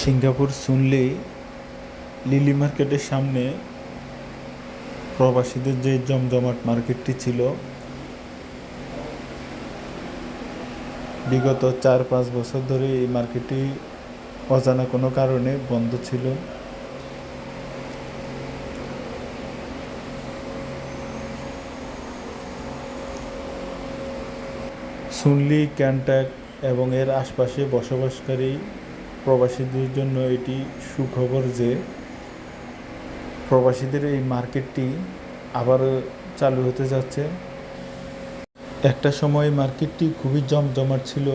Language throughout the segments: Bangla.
সিঙ্গাপুর শুনলেই লিলি মার্কেটের সামনে প্রবাসীদের যে জমজমাট মার্কেটটি ছিল, বিগত চার, পাঁচ বছর ধরে এই মার্কেটটি অজানা কোনো কারণে বন্ধ ছিল। সুনলি ক্যান্টাক এবং এর আশপাশে বসবাসকারী প্রবাসীদের জন্য এটি সুখবর যে প্রবাসীদের এই মার্কেটটি আবারও চালু হতে যাচ্ছে। একটা সময় মার্কেটটি খুবই জমজমাট ছিল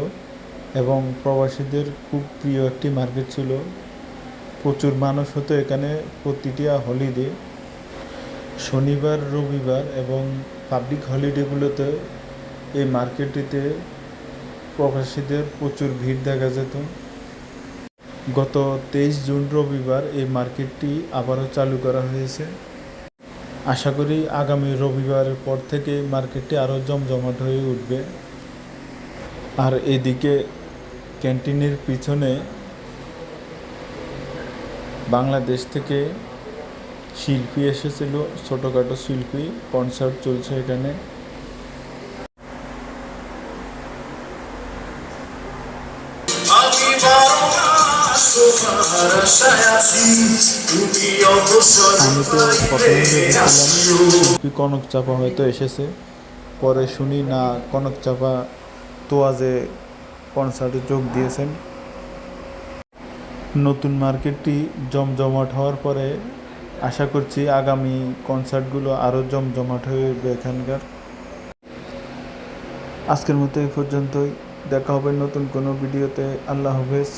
এবং প্রবাসীদের খুব প্রিয় একটি মার্কেট ছিল। প্রচুর মানুষ হতো এখানে প্রতিটি হলিডে শনিবার, রবিবার এবং পাবলিক হলিডেগুলোতে এই মার্কেটটিতে প্রবাসীদের প্রচুর ভিড় দেখা যেত। গত তেইশ জুন রবিবার এই মার্কেটটি আবারও চালু করা হয়েছে। আশা করি আগামী রবিবারের পর থেকে মার্কেটটি আরও জমজমাট হয়ে উঠবে। আর এদিকে ক্যান্টিনের পিছনে বাংলাদেশ থেকে শিল্পী এসেছিল, ছোটোখাটো শিল্পী, কনসার্ট চলছে এখানে। আমি আমি তো প্রথমে কনক চাপা হয়তো এসেছে। পরে শুনি না, কনক চাপা তোয়াজে কনসার্টে যোগ দিয়েছেন। নতুন মার্কেটটি জমজমাট হওয়ার পরে আশা করছি আগামী কনসার্টগুলো আরও জমজমাট হয়ে উঠবে এখানকার। আজকের মতো এই পর্যন্তই। দেখা হবে নতুন কোনো ভিডিওতে। আল্লাহ হাফেজ।